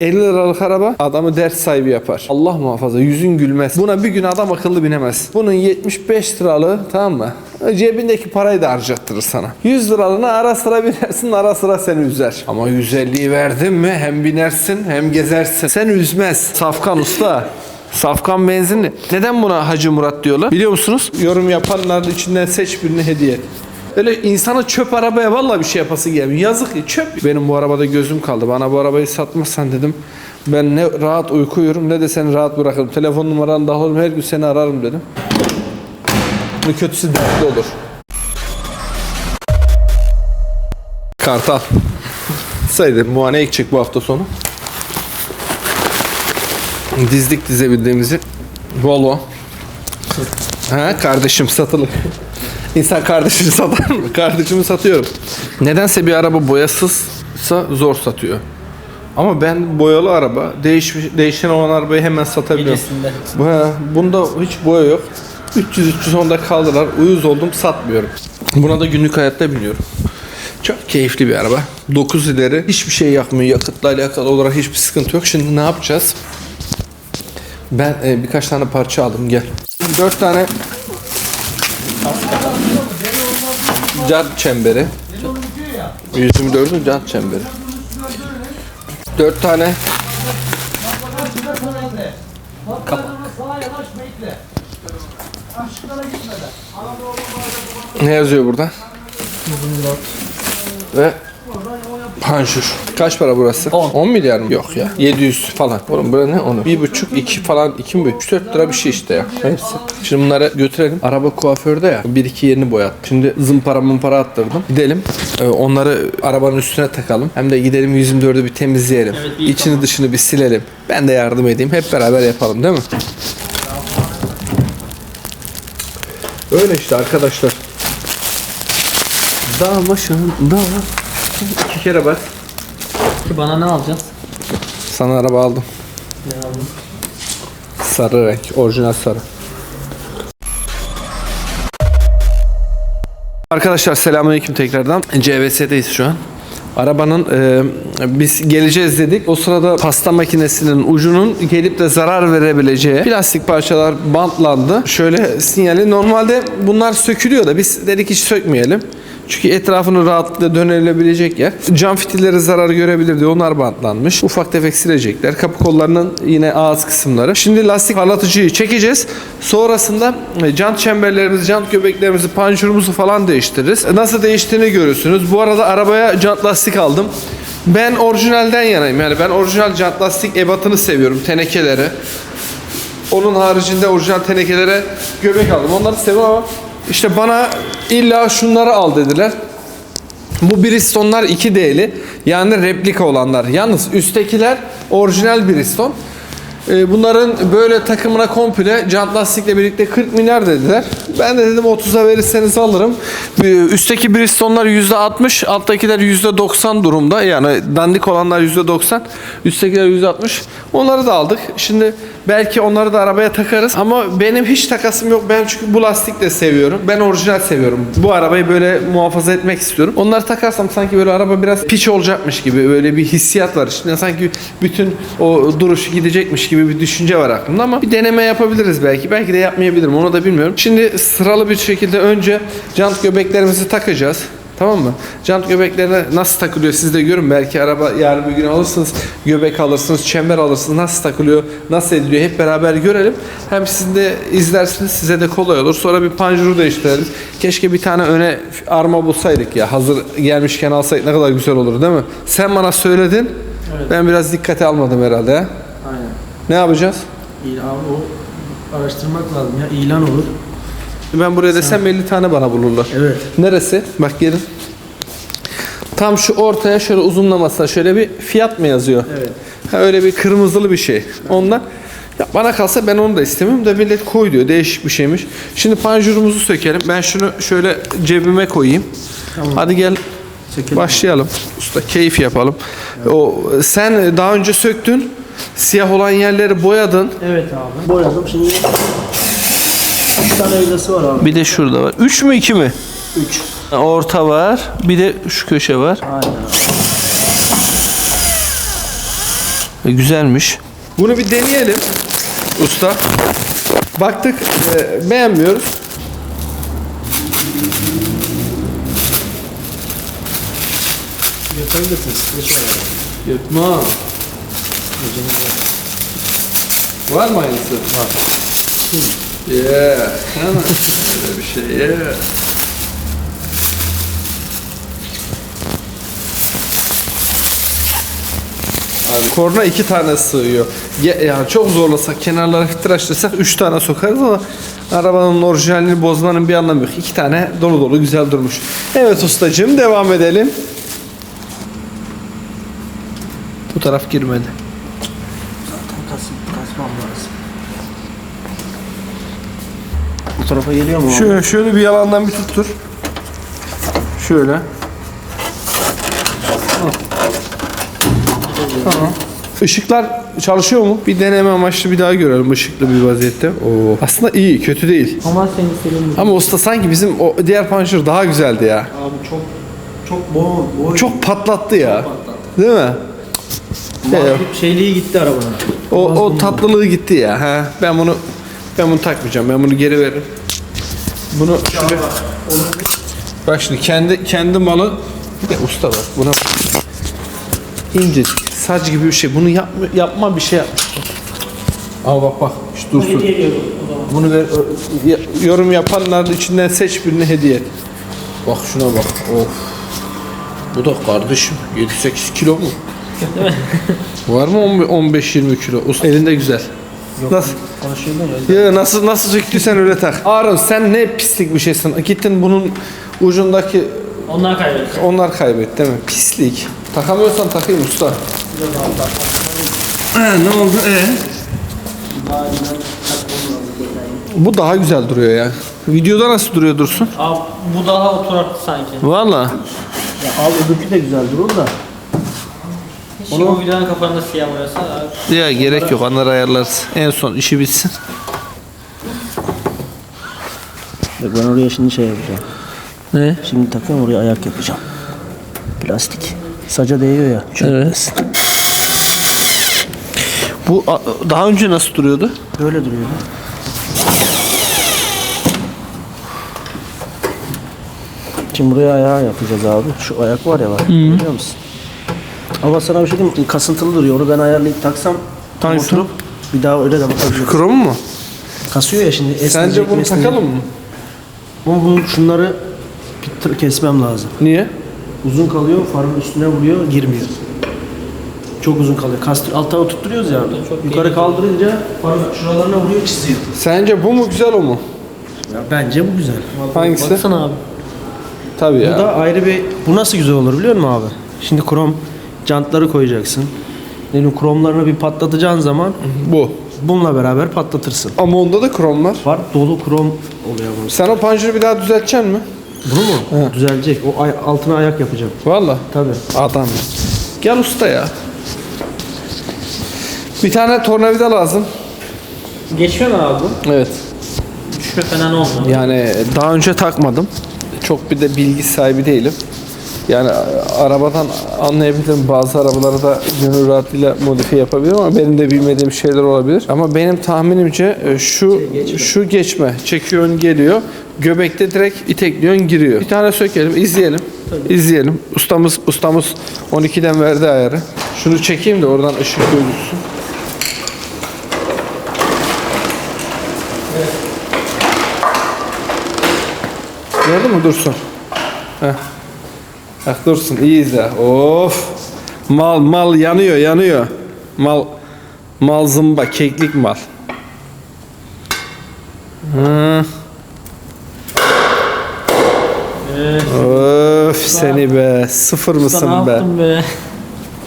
50 liralık araba adamı dert sahibi yapar. Allah muhafaza yüzün gülmez. Buna bir gün adam akıllı binemez. Bunun 75 liralığı tamam mı? Cebindeki parayı da harcattırır sana. 100 liralığına ara sıra binersin ara sıra seni üzer. Ama 150'yi verdin mi hem binersin hem gezersin. Seni üzmez. Safkan usta. Safkan benzinli. Neden buna Hacı Murat diyorlar? Biliyor musunuz? Yorum yapanların içinden seç birini hediye et. Öyle insana çöp arabaya vallahi bir şey yapası gelmiyor. Yazık ya çöp. Benim bu arabada gözüm kaldı. Bana bu arabayı satmazsan dedim. Ben ne rahat uyku uyurum ne de seni rahat bırakırım. Telefon numaranı da alırım her gün seni ararım dedim. Ne kötüsü dertli olur. Kartal. Sayılır. Muayene ekecek bu hafta sonu. Dizdik dizebildiğimizi. Volvo. Ha kardeşim satılık. İnsan kardeşini satar mı? Kardeşimi satıyorum. Nedense bir araba boyasızsa zor satıyor. Ama ben boyalı araba, değişmiş, değişen olan arabayı hemen satabiliyorum. He, bunda hiç boya yok. 300-310'da kaldılar. Uyuz oldum satmıyorum. Buna da günlük hayatta biniyorum. Çok keyifli bir araba. 9 ileri hiçbir şey yakmıyor. Yakıtla alakalı olarak hiçbir sıkıntı yok. Şimdi ne yapacağız? Ben e, birkaç tane parça aldım gel. 4 tane cart çemberi. 124'ün cart çemberi. 4 tane Ne yazıyor burada? Ve panjur. Kaç para burası? 10. 10 milyar mı? Yok ya. 700 falan. Oğlum bura ne onu? 1,5 2 falan 2 mi? 3 4 lira bir şey işte ya. Hepsi. Şimdi bunları götürelim. Araba kuaförde ya. Bir iki yerini boyattım. Şimdi zımpara mımpara attırdım. Gidelim. Ee, onları arabanın üstüne takalım. Hem de gidelim 124'ü bir temizleyelim. Evet, bir İçini dışını bir silelim. Ben de yardım edeyim. Hep beraber yapalım değil mi? Öyle işte arkadaşlar. Dağ başında iki kere bak. Ki bana ne alacağız? Sana araba aldım. Ne aldın? Sarı renk. Orijinal sarı. Arkadaşlar selamünaleyküm tekrardan. CVS'deyiz şu an. Arabanın e, biz geleceğiz dedik. O sırada pasta makinesinin ucunun gelip de zarar verebileceği plastik parçalar bantlandı. Şöyle sinyali normalde bunlar sökülüyor da biz dedik hiç sökmeyelim. Çünkü etrafını rahatlıkla dönülebilecek yer. Cam fitilleri zarar görebilir diye onlar bantlanmış. Ufak tefek silecekler. Kapı kollarının yine ağız kısımları. Şimdi lastik parlatıcıyı çekeceğiz. Sonrasında e, jant çemberlerimizi, jant göbeklerimizi, panjurumuzu falan değiştiririz. E, Nasıl değiştiğini görürsünüz. Bu arada arabaya jant lastik aldım. Ben orijinalden yanayım. Yani ben orijinal jant lastik ebatını seviyorum. Tenekeleri. Onun haricinde orijinal tenekelere göbek aldım. Onları seviyorum ama işte bana illa şunları al dediler. Bu Bristol'lar 2D'li. Yani replika olanlar. Yalnız üsttekiler orijinal Bristol. Ee, Bunların böyle takımına komple jant lastikle birlikte 40 milyar dediler. Ben de dedim 30'a verirseniz alırım. Üstteki Bristol'lar %60, alttakiler %90 durumda. Yani dandik olanlar %90, üsttekiler %60. Onları da aldık. Şimdi belki onları da arabaya takarız. Ama benim hiç takasım yok. Ben çünkü bu lastik de seviyorum. Ben orijinal seviyorum. Bu arabayı böyle muhafaza etmek istiyorum. Onları takarsam sanki böyle araba biraz piç olacakmış gibi böyle bir hissiyat var. İçinde sanki bütün o duruşu gidecekmiş gibi bir düşünce var aklımda ama bir deneme yapabiliriz belki. Belki de yapmayabilirim. Onu da bilmiyorum. Şimdi sıralı bir şekilde önce jant göbeklerimizi takacağız. Tamam mı? Jant göbeklerine nasıl takılıyor siz de görün. Belki araba yarın bir gün alırsınız. Göbek alırsınız, çember alırsınız. Nasıl takılıyor, nasıl ediliyor hep beraber görelim. Hem siz de izlersiniz size de kolay olur. Sonra bir panjuru değiştirelim. Keşke bir tane öne arma bulsaydık ya. Hazır gelmişken alsaydık ne kadar güzel olur değil mi? Sen bana söyledin. Ben biraz dikkate almadım herhalde. ya. Aynen. Ne yapacağız? Abi o araştırmak lazım ya. ilan olur. Ben buraya desem 50 tane bana bulurlar. Evet. Neresi? Bak gelin. Tam şu ortaya şöyle uzunlamasına şöyle bir fiyat mı yazıyor? Evet. Ha, öyle bir kırmızılı bir şey. Ondan ya bana kalsa ben onu da istemiyorum da millet koy diyor. Değişik bir şeymiş. Şimdi panjurumuzu sökelim. Ben şunu şöyle cebime koyayım. Tamam. Hadi gel Çekelim. başlayalım. Usta keyif yapalım. O sen daha önce söktün. Siyah olan yerleri boyadın. Evet abi. Boyadım şimdi. 3 tane vidası var abi. Bir de şurada var. 3 mü 2 mi? 3. Orta var. Bir de şu köşe var. Aynen abi. E, güzelmiş. Bunu bir deneyelim usta. Baktık e, beğenmiyoruz. Yapabilirsin. Geç oraya. Yırtma. Var mı aynısı? Var. Yeah. Hemen öyle bir şey. Yeah. Abi korna iki tane sığıyor. Ya, yani çok zorlasak, kenarları tıraşlasak üç tane sokarız ama arabanın orijinalini bozmanın bir anlamı yok. İki tane dolu dolu güzel durmuş. Evet ustacığım devam edelim. Bu taraf girmedi. Bu tarafa geliyor mu? Şöyle, şöyle bir yalandan bir tuttur. Şöyle. Tamam. Işıklar çalışıyor mu? Bir deneme amaçlı bir daha görelim ışıklı bir vaziyette. Oo. Aslında iyi, kötü değil. Ama senin istediğin gibi. Ama usta sanki bizim o diğer panjur daha güzeldi ya. Abi çok çok boy boy. Çok patlattı ya. Değil mi? Mahrip şeyliği gitti arabanın. O, o tatlılığı gitti ya. Ha. Ben bunu ben bunu takmayacağım. Ben bunu geri veririm. Bunu şöyle Bak şimdi kendi kendi malı bir de usta bak buna bak. İncecik saç gibi bir şey. Bunu yapma, yapma bir şey yapma. Ama bak bak işte dursun. Bunu ver, yorum yapanların içinden seç birini hediye et. Bak şuna bak. Of. Bu da kardeşim 7-8 kilo mu? Var mı 15-20 kilo? Elinde güzel. Nasıl? Konuşuyorlar ya. Ya nasıl nasıl çektiysen öyle tak. Harun sen ne pislik bir şeysin. Gittin bunun ucundaki Onlar kaybetti. onlar kaybetti değil mi? Pislik. Takamıyorsan takayım usta. Ee, ne oldu? Ee? Bu daha güzel duruyor ya. Videoda nasıl duruyor Dursun? Abi bu daha oturaklı sanki. Valla. Ya abi öbürkü de güzel durur da. Şimdi bu videonun kapanında siyah boyasa abi. Ya gerek yok onları ayarlarız. En son işi bitsin. Bak ben oraya şimdi şey yapacağım. Ne? Şimdi takıyorum oraya ayak yapacağım. Plastik. Saca değiyor ya. Evet. Bu daha önce nasıl duruyordu? Böyle duruyor. Şimdi buraya ayağı yapacağız abi. Şu ayak var ya bak. Görüyor musun? Ama sana bir şey diyeyim mi? Kasıntılı duruyor. Onu ben ayarlayıp taksam Hangisi? oturup bir daha öyle de bakabiliriz. Krom mu? Kasıyor ya şimdi. esneyecek, Sence bunu mesneyecek. takalım mı? Ama bunu şunları bir tır- kesmem lazım. Niye? Uzun kalıyor, farın üstüne vuruyor, girmiyor. Çok uzun kalıyor. Kastır, alttan oturtturuyoruz ya. Yukarı kaldırınca farın şuralarına vuruyor, çiziyor. Sence bu mu güzel o mu? Ya bence bu güzel. Hangisi? Baksana abi. Tabii Bu ya. da ayrı bir... Bu nasıl güzel olur biliyor musun abi? Şimdi krom jantları koyacaksın. Bileyim kromlarını bir patlatacağın zaman Bu. bununla beraber patlatırsın. Ama onda da krom var. Var dolu krom oluyor bunun. Sen o panjuru bir daha düzelteceksin mi? Bunu mu? Düzelecek. O ay- altına ayak yapacağım. Valla. Tabii. Adam. Gel usta ya. Bir tane tornavida lazım. Geçiyor mu abi bu? Evet. Düşme falan olmuyor. Yani daha önce takmadım. Çok bir de bilgi sahibi değilim. Yani arabadan anlayabilirim. Bazı arabaları da gönül rahatlığıyla modifiye yapabilirim ama benim de bilmediğim şeyler olabilir. Ama benim tahminimce e, şu şu geçme. Çekiyorsun geliyor. Göbekte direkt itekliyorsun giriyor. Bir tane sökelim, izleyelim. İzleyelim. Ustamız ustamız 12'den verdi ayarı. Şunu çekeyim de oradan ışık gözüksün. Gördün mü Dursun? Heh. Bak Dursun iyi izle. Of. Mal mal yanıyor yanıyor. Mal mal zımba keklik mal. Hı. Öf seni be. Sıfır mısın be? be?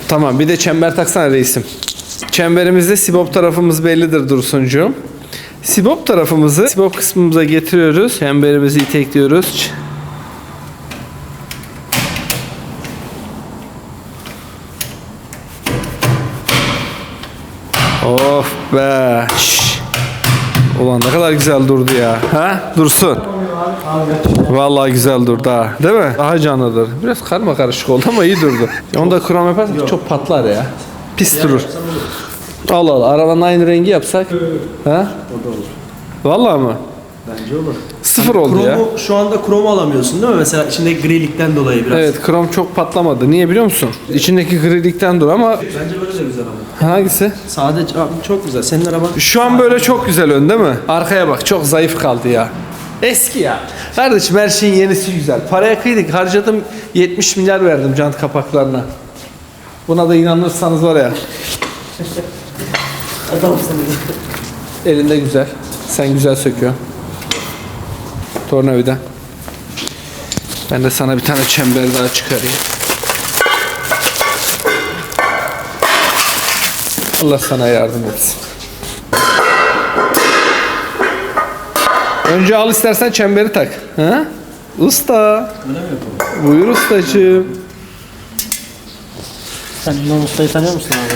Tamam bir de çember taksana reisim. Çemberimizde sibop tarafımız bellidir Dursuncuğum. Sibop tarafımızı sibop kısmımıza getiriyoruz. Çemberimizi itekliyoruz. Of be. Şş. Ulan ne kadar güzel durdu ya. Ha? Dursun. Vallahi güzel durdu ha. Değil mi? Daha canlıdır. Biraz karma karışık oldu ama iyi durdu. Onu da krom yaparsak çok patlar ya. Pis durur. Allah Allah. Arabanın aynı rengi yapsak. ha? O da olur. Vallahi mı? Bence olur. Sıfır oldu ya. Kromu, şu anda kromu alamıyorsun değil mi? Mesela içinde grilikten dolayı biraz. Evet krom çok patlamadı. Niye biliyor musun? İçindeki grilikten dur ama Bence böyle de güzel ama. Hangisi? Sadece abi çok güzel. Senin araban Şu an böyle çok güzel ön değil mi? Arkaya bak çok zayıf kaldı ya. Eski ya. Kardeşim her şeyin yenisi güzel. Paraya kıydık. Harcadım 70 milyar verdim jant kapaklarına. Buna da inanırsanız var ya. adamsın. Elinde güzel. Sen güzel söküyorsun. Tornavida. Ben de sana bir tane çember daha çıkarayım. Allah sana yardım etsin. Önce al istersen çemberi tak. Ha? Usta. Öyle mi yapalım? Buyur ustacığım. Sen Yunan ustayı tanıyor musun abi?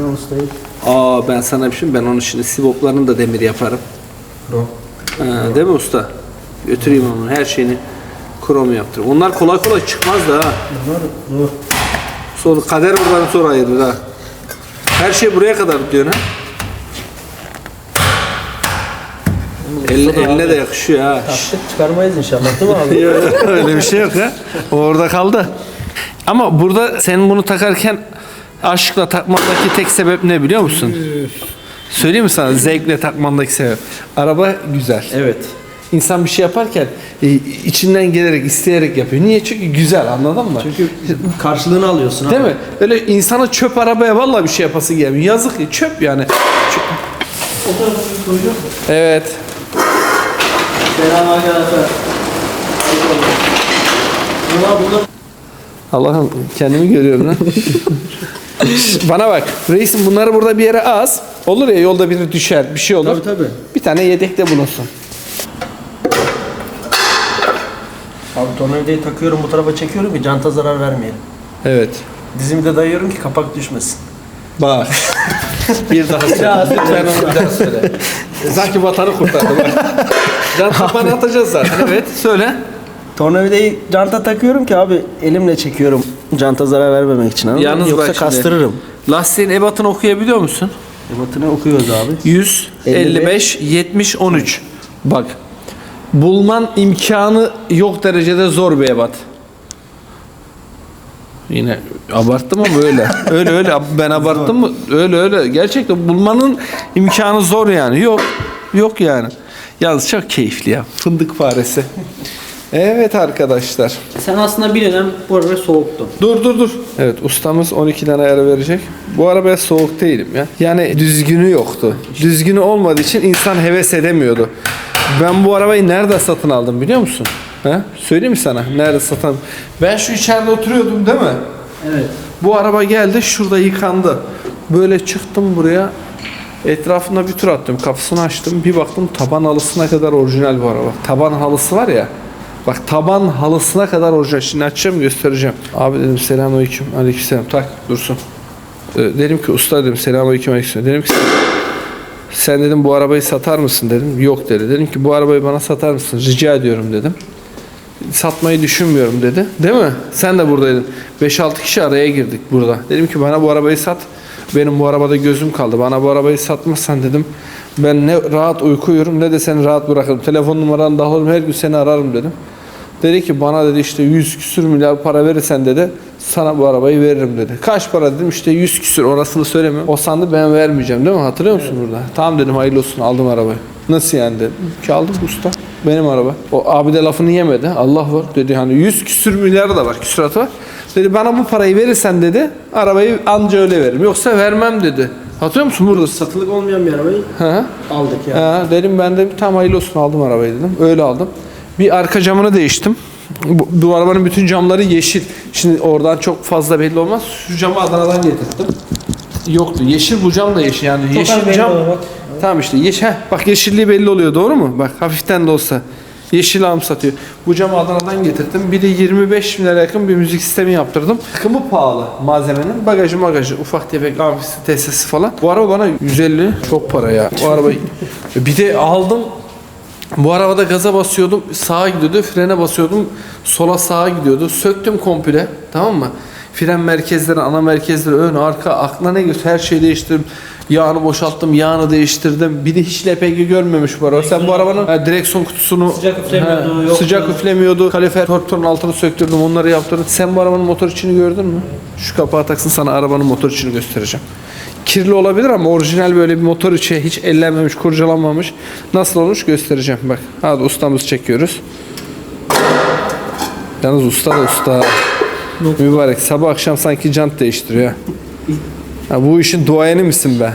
Yunan ustayı. Aa ben sana bir şey ben onun şimdi sivoplarını da demir yaparım. Krom. Ha, değil mi usta? Götüreyim onu her şeyini krom yaptırırım. Onlar kolay kolay çıkmaz da ha. Bunlar doğru. Sonra kader oradan sonra ayırır ha. Her şey buraya kadar diyorsun ha. El, eline de yakışıyor ha. Taktık çıkarmayız inşallah değil mi abi? Öyle bir şey yok ha. O orada kaldı. Ama burada senin bunu takarken aşkla takmandaki tek sebep ne biliyor musun? Söyleyeyim mi sana zevkle takmandaki sebep? Araba güzel. evet. İnsan bir şey yaparken e, içinden gelerek, isteyerek yapıyor. Niye? Çünkü güzel anladın mı? Çünkü karşılığını alıyorsun Değil abi. mi? Öyle insana çöp arabaya vallahi bir şey yapası gelmiyor. Yazık ya çöp yani. Çöp- Evet. Selam arkadaşlar. Allah'ım kendimi görüyorum lan. Bana bak. Reisim bunları burada bir yere az. Olur ya yolda biri düşer bir şey olur. Tabii tabii. Bir tane yedekte bulunsun. Abi tornavidayı takıyorum bu tarafa çekiyorum ki canta zarar vermeyelim. Evet. Dizimi de dayıyorum ki kapak düşmesin. Bak. bir daha söyle. Lütfen onu bir daha söyle. Sanki vatanı kurtardı bak. Can kapağını atacağız zaten. Evet. Söyle. Tornavidayı canta takıyorum ki abi elimle çekiyorum canta zarar vermemek için anladın mı? Yalnız Yoksa bak şimdi. kastırırım. Lastiğin ebatını okuyabiliyor musun? Ebatını okuyoruz abi. 100, 55, 70, 13. Bak. Bulman imkanı yok derecede zor bir ebat. Yine abarttım ama öyle. öyle öyle ben abarttım mı? Öyle öyle. Gerçekten bulmanın imkanı zor yani. Yok. Yok yani. Yalnız çok keyifli ya. Fındık faresi. Evet arkadaşlar. sen aslında bir dönem bu araba soğuktun. Dur dur dur. Evet ustamız 12'den ayar verecek. Bu arabaya soğuk değilim ya. Yani düzgünü yoktu. Düzgünü olmadığı için insan heves edemiyordu. Ben bu arabayı nerede satın aldım biliyor musun? He? Söyleyeyim mi sana? Nerede satın aldım? Ben şu içeride oturuyordum değil mi? Evet. Bu araba geldi şurada yıkandı. Böyle çıktım buraya. Etrafında bir tur attım. Kapısını açtım. Bir baktım taban halısına kadar orijinal bu araba. Taban halısı var ya. Bak taban halısına kadar orijinal. Şimdi açacağım göstereceğim. Abi dedim selamünaleyküm. Aleykümselam. Tak dursun. Ee, dedim ki usta dedim selamünaleyküm aleykümselam. Dedim ki sen dedim bu arabayı satar mısın dedim. Yok dedi. Dedim ki bu arabayı bana satar mısın? Rica ediyorum dedim satmayı düşünmüyorum dedi. Değil mi? Sen de buradaydın. 5-6 kişi araya girdik burada. Dedim ki bana bu arabayı sat. Benim bu arabada gözüm kaldı. Bana bu arabayı satmazsan dedim. Ben ne rahat uyku uyurum ne de seni rahat bırakırım. Telefon numaranı da alırım her gün seni ararım dedim. Dedi ki bana dedi işte 100 küsür milyar para verirsen dedi sana bu arabayı veririm dedi. Kaç para dedim işte 100 küsür orasını söyleme. O sandı ben vermeyeceğim değil mi? Hatırlıyor musun burada? Tamam dedim hayırlı olsun aldım arabayı. Nasıl yani dedim. Ki aldım usta. Benim araba. O abi de lafını yemedi. Allah var dedi hani 100 küsür milyar da var küsuratı var. Dedi bana bu parayı verirsen dedi arabayı anca öyle veririm. Yoksa vermem dedi. Hatırlıyor musun burada? Satılık olmayan bir arabayı Hı hı. aldık ya. Ha, dedim ben de tam hayırlı olsun aldım arabayı dedim. Öyle aldım. Bir arka camını değiştim. Bu, bu arabanın bütün camları yeşil. Şimdi oradan çok fazla belli olmaz. Şu camı Adana'dan getirdim. Yoktu. Yeşil bu cam da yeşil. Yani yeşil belli cam. oluyor bak. Tamam işte. Yeş, heh, bak yeşilliği belli oluyor doğru mu? Bak hafiften de olsa. Yeşil alım satıyor. Bu camı Adana'dan getirdim. Bir de 25 milyara yakın bir müzik sistemi yaptırdım. Takımı pahalı malzemenin. Bagajı magajı, ufak tefek amfisi, tesisi falan. Bu araba bana 150 çok para ya. Bu arabayı bir de aldım. Bu arabada gaza basıyordum, sağa gidiyordu, frene basıyordum, sola sağa gidiyordu. Söktüm komple, tamam mı? Fren merkezleri, ana merkezleri, ön, arka, aklına ne geliyorsa her şeyi değiştirdim. Yağını boşalttım, yağını değiştirdim. Bir de hiç LPG görmemiş bu araba. Sen bu arabanın ha, direksiyon kutusunu Sıcak üflemiyordu, yoktu. sıcak üflemiyordu. Kalifer torpitonun altını söktürdüm, onları yaptırdım. Sen bu arabanın motor içini gördün mü? Şu kapağı taksın sana arabanın motor içini göstereceğim. Kirli olabilir ama orijinal böyle bir motor içi hiç ellenmemiş, kurcalanmamış. Nasıl olmuş göstereceğim bak. Hadi ustamız çekiyoruz. Yalnız usta da usta. Mübarek sabah akşam sanki jant değiştiriyor. Ha, bu işin duayeni misin be?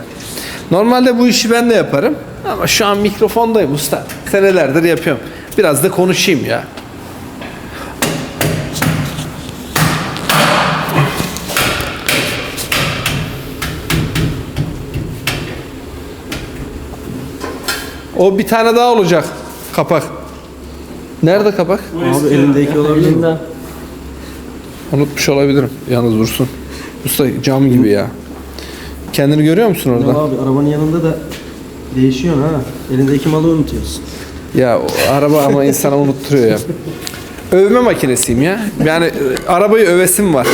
Normalde bu işi ben de yaparım. Ama şu an mikrofondayım usta. Senelerdir yapıyorum. Biraz da konuşayım ya. O bir tane daha olacak. Kapak. Nerede kapak? Abi elindeki olabilir mi? Elinden. Unutmuş olabilirim. Yalnız dursun. Usta cam gibi ya. Kendini görüyor musun Ya orada? abi arabanın yanında da değişiyorsun ha. Elindeki malı unutuyorsun. Ya o araba ama insana unutturuyor ya. Övme makinesiyim ya. Yani e, arabayı övesim var.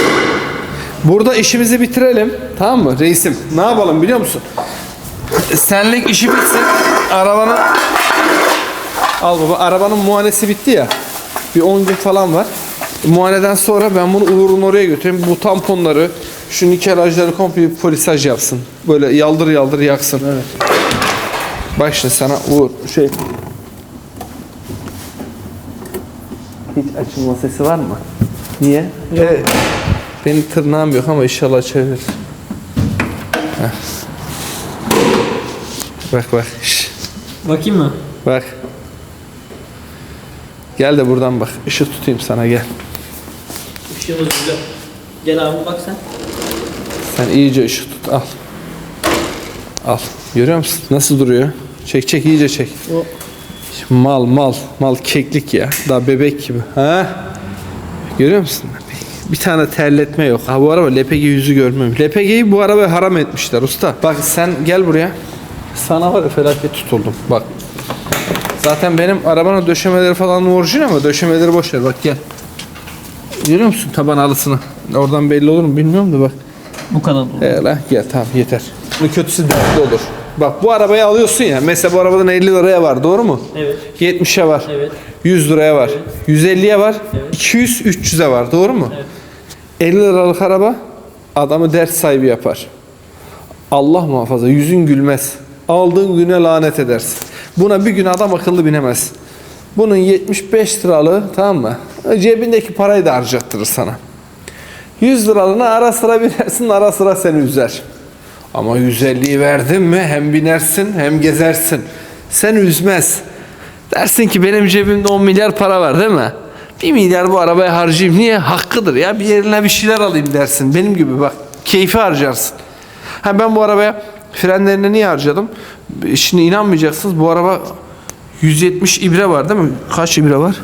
Burada işimizi bitirelim. Tamam mı reisim? Ne yapalım biliyor musun? Senlik işi bitsin. Arabanın Al baba arabanın muayenesi bitti ya. Bir 10 gün falan var. Muayeneden sonra ben bunu Uğur'un oraya götüreyim. Bu tamponları, şu nikelajları komple bir polisaj yapsın. Böyle yaldır yaldır yaksın. Evet. Bak şimdi sana Uğur şey Hiç açılma sesi var mı? Niye? Evet. Benim tırnağım yok ama inşallah açabilir. Heh. Bak bak. Bakayım mı? Bak. Gel de buradan bak. Işık tutayım sana gel. Işığımız güzel. Gel abi bak sen. Sen iyice ışık tut al. Al. Görüyor musun? Nasıl duruyor? Çek çek iyice çek. O Mal mal mal keklik ya. Daha bebek gibi. Ha? Görüyor musun? Bir tane terletme yok. Ha bu araba LPG yüzü görmüyorum. LPG'yi bu arabaya haram etmişler usta. Bak sen gel buraya. Sana var ya felaket tutuldum. Bak. Zaten benim arabanın döşemeleri falan orijinal ama döşemeleri boş ver. Bak gel. Görüyor musun taban alısını? Oradan belli olur mu bilmiyorum da bak. Bu kadar dolu. He lan gel tamam yeter. Bunun kötüsü dertli olur. Bak bu arabayı alıyorsun ya. Mesela bu arabadan 50 liraya var doğru mu? Evet. 70'e var. Evet. 100 liraya var. 150'ye var. 200 300'e var. Doğru mu? 50 liralık araba adamı dert sahibi yapar. Allah muhafaza yüzün gülmez. Aldığın güne lanet edersin. Buna bir gün adam akıllı binemez. Bunun 75 liralığı tamam mı? Cebindeki parayı da harcattırır sana. 100 liralığına ara sıra binersin ara sıra seni üzer. Ama 150'yi verdin mi hem binersin hem gezersin. Seni üzmez. Dersin ki benim cebimde 10 milyar para var değil mi? 1 milyar bu arabaya harcayayım. Niye? Hakkıdır ya. Bir yerine bir şeyler alayım dersin. Benim gibi bak. Keyfi harcarsın. Ha ben bu arabaya frenlerini niye harcadım? Şimdi inanmayacaksınız. Bu araba 170 ibre var değil mi? Kaç ibre var?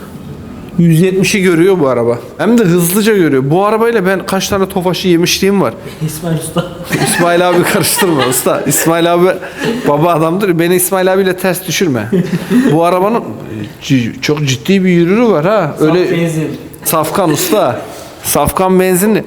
170'i görüyor bu araba. Hem de hızlıca görüyor. Bu arabayla ben kaç tane tofaşı yemişliğim var. İsmail Usta. İsmail abi karıştırma usta. İsmail abi baba adamdır. Beni İsmail abiyle ters düşürme. Bu arabanın c- çok ciddi bir yürürü var ha. Öyle. Benzin. Safkan usta. Safkan benzinli.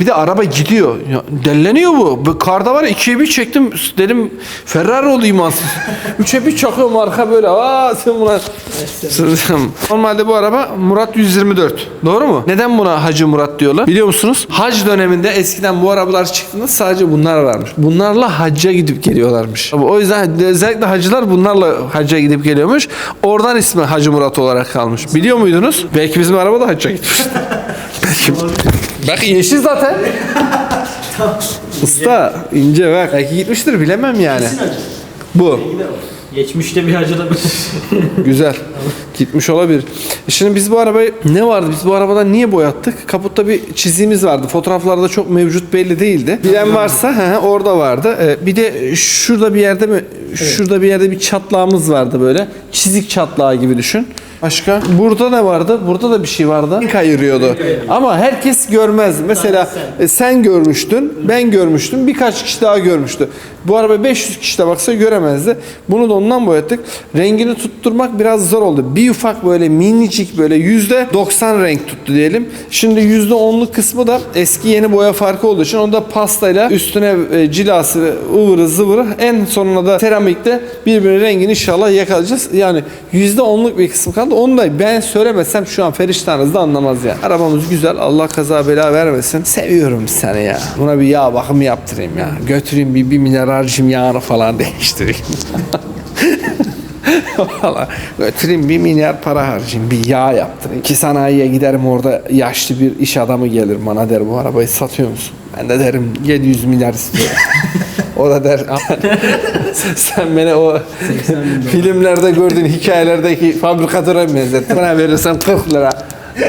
Bir de araba gidiyor. Ya, delleniyor bu. Bu Karda var ya ikiye bir çektim. Dedim Ferrari olayım ansız. Üçe bir çakıyorum arka böyle. Aa sen buna. Normalde bu araba Murat 124. Doğru mu? Neden buna Hacı Murat diyorlar? Biliyor musunuz? Hac döneminde eskiden bu arabalar çıktığında sadece bunlar varmış. Bunlarla hacca gidip geliyorlarmış. O yüzden özellikle hacılar bunlarla hacca gidip geliyormuş. Oradan ismi Hacı Murat olarak kalmış. Biliyor muydunuz? Belki bizim araba da hacca gitmiş. Bak yeşil zaten. Usta ince bak. Belki gitmiştir bilemem yani. Bu. Geçmişte bir hacı da Güzel. Gitmiş olabilir. Şimdi biz bu arabayı ne vardı? Biz bu arabadan niye boyattık? Kaputta bir çizimimiz vardı. Fotoğraflarda çok mevcut belli değildi. Bilen varsa he, orada vardı. E, bir de şurada bir yerde mi? Şurada bir yerde bir çatlağımız vardı böyle. Çizik çatlağı gibi düşün. Başka? Burada ne vardı? Burada da bir şey vardı. Renk ayırıyordu. Ama herkes görmez. Mesela e, sen görmüştün, ben görmüştüm, birkaç kişi daha görmüştü. Bu araba 500 kişi de baksa göremezdi. Bunu da ondan boyattık. Rengini tutturmak biraz zor oldu. Bir ufak böyle minicik böyle yüzde 90 renk tuttu diyelim. Şimdi yüzde 10'luk kısmı da eski yeni boya farkı olduğu için onu da pastayla üstüne e, cilası ıvırı zıvırı en sonuna da seramikte birbirinin rengini inşallah yakalayacağız. Yani yüzde 10'luk bir kısmı kaldı. Da ben söylemesem şu an feriştahınız da anlamaz ya. Arabamız güzel. Allah kaza bela vermesin. Seviyorum seni ya. Buna bir yağ bakımı yaptırayım ya. Götüreyim bir, bir mineral yağını falan değiştireyim. Valla götüreyim bir milyar para harcayayım bir yağ yaptırayım. Ki sanayiye giderim orada yaşlı bir iş adamı gelir bana der bu arabayı satıyor musun? Ben de derim 700 milyar istiyorum. o da der sen beni o filmlerde gördüğün hikayelerdeki fabrikatöre benzettin. Bana verirsen 40 lira.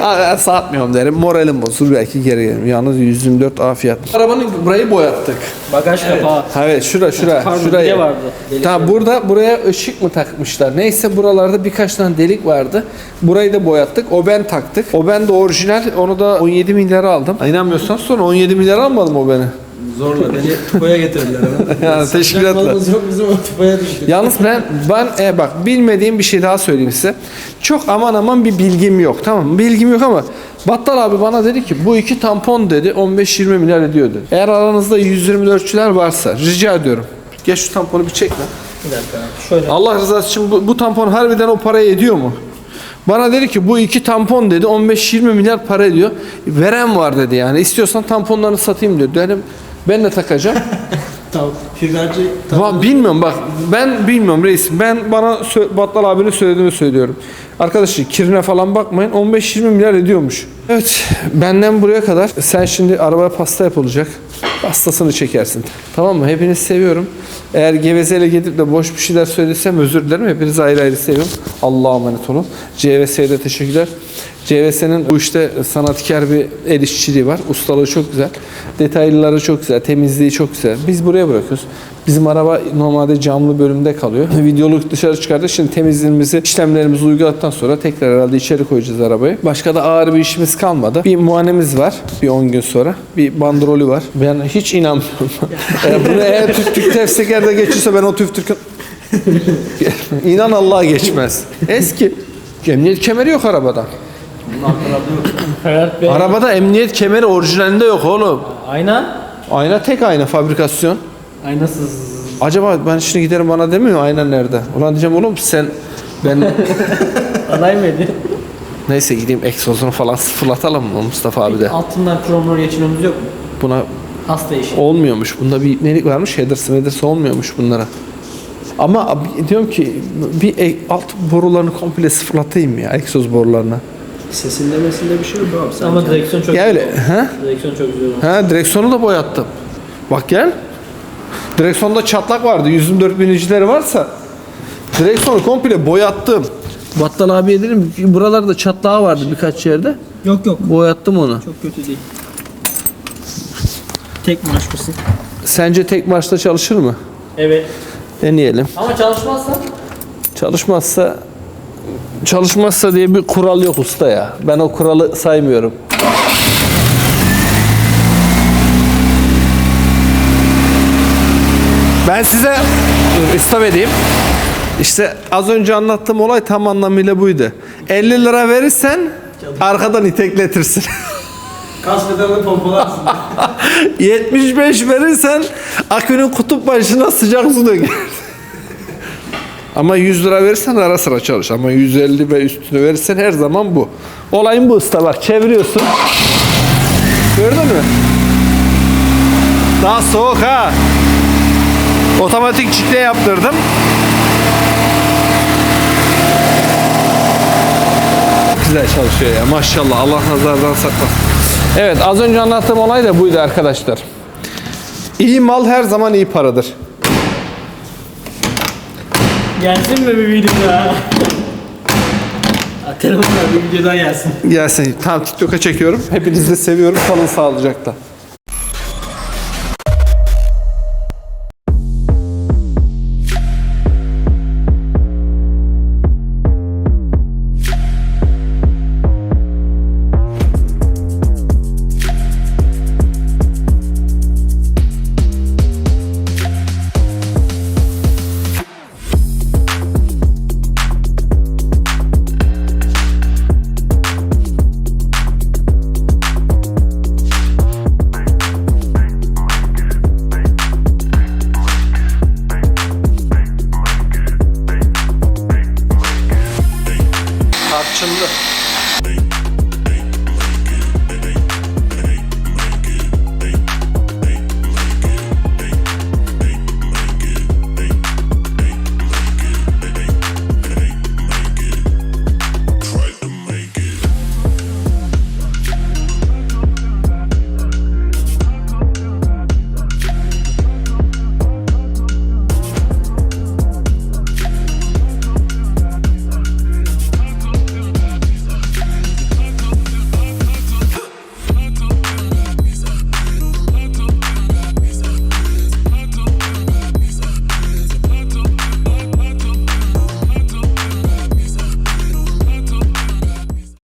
Aa, satmıyorum derim. Moralim bozulur belki geri gelirim. Yalnız 124 afiyet. Arabanın burayı boyattık. Bagaj kapağı. Evet şura şura Pardon, şurayı. vardı. Tamam burada buraya ışık mı takmışlar? Neyse buralarda birkaç tane delik vardı. Burayı da boyattık. O ben taktık. O ben de orijinal. Onu da 17 milyara aldım. İnanmıyorsan sonra 17 milyar almadım o beni. Zorla beni tupaya getirdiler ama. Yani teşkilatla. Malımız yok bizim o tupaya düştük. Yalnız ben ben e, bak bilmediğim bir şey daha söyleyeyim size. Çok aman aman bir bilgim yok. Tamam mı? Bilgim yok ama Battal abi bana dedi ki bu iki tampon dedi 15-20 milyar ediyor dedi. Eğer aranızda 124'çüler varsa rica ediyorum. Geç şu tamponu bir çek lan. Bir dakika. Şöyle. Allah rızası için bu, bu tampon harbiden o parayı ediyor mu? Bana dedi ki bu iki tampon dedi 15-20 milyar para ediyor. Veren var dedi yani. İstiyorsan tamponlarını satayım diyor. Dedim ben de takacağım. Tamam. Fiberci Va- bilmiyorum bak ben bilmiyorum reis. Ben bana Battal abinin söylediğini söylüyorum. Arkadaşlar kirine falan bakmayın 15-20 milyar ediyormuş. Evet benden buraya kadar sen şimdi arabaya pasta yapılacak. Pastasını çekersin. Tamam mı? Hepinizi seviyorum. Eğer gevezeyle gidip de boş bir şeyler söylesem özür dilerim. Hepinizi ayrı ayrı seviyorum. Allah'a emanet olun. CVS'ye de teşekkürler. CVS'nin bu işte sanatkar bir el işçiliği var. Ustalığı çok güzel. Detaylıları çok güzel. Temizliği çok güzel. Biz buraya bırakıyoruz. Bizim araba normalde camlı bölümde kalıyor. Videoluk dışarı çıkardık. Şimdi temizliğimizi, işlemlerimizi uyguladıktan sonra tekrar herhalde içeri koyacağız arabayı. Başka da ağır bir işimiz kalmadı. Bir muayenemiz var bir 10 gün sonra. Bir bandrolü var. Ben hiç inanmıyorum. Bunu eğer tüf tüf tefsekerde geçirse ben o tüf tüf İnan Allah'a geçmez. Eski. Emniyet kemeri yok arabada. Ferhat Bey. Arabada emniyet kemeri orijinalinde yok oğlum. Ayna. Ayna tek ayna fabrikasyon. Aynasız. Acaba ben şimdi giderim bana demiyor ayna nerede? Ulan diyeceğim oğlum sen ben Aday mıydı? neyse gideyim egzozunu falan sıfırlatalım mı Mustafa abi de. Altından kromları geçirmemiz yok mu? Buna Hasta işi. olmuyormuş. Bunda bir nelik varmış. Headers headers olmuyormuş bunlara. Ama abi diyorum ki bir e- alt borularını komple sıfırlatayım ya egzoz borularını. Sesinde mesinde bir şey yok abi. Sen Ama direksiyon çok öyle. Ha? Direksiyon çok güzel olmuş. Ha direksiyonu da boyattım. Bak gel. Direksiyonda çatlak vardı. 124 binicileri varsa direksiyonu komple boyattım. Battal abiye dedim ki buralarda çatlağı vardı birkaç yerde. Yok yok. Boyattım onu. Çok kötü değil. Tek maaş mısın? Sence tek marşta çalışır mı? Evet. Deneyelim. Ama çalışmazsa Çalışmazsa çalışmazsa diye bir kural yok usta ya. Ben o kuralı saymıyorum. Ben size istaf edeyim. İşte az önce anlattığım olay tam anlamıyla buydu. 50 lira verirsen arkadan itekletirsin. Kas pedalını pompalarsın. 75 verirsen akünün kutup başına sıcak su döker. Ama 100 lira verirsen ara sıra çalış. Ama 150 ve üstünü verirsen her zaman bu. Olayın bu usta bak çeviriyorsun. Gördün mü? Daha soğuk ha. Otomatik çifte yaptırdım. Güzel çalışıyor ya maşallah Allah nazardan saklasın. Evet az önce anlattığım olay da buydu arkadaşlar. İyi mal her zaman iyi paradır. Gelsin mi bir video daha? Telefonla bir video daha gelsin. Gelsin. Tamam TikTok'a çekiyorum. Hepinizi de seviyorum. Kalın sağlıcakla. açıldı.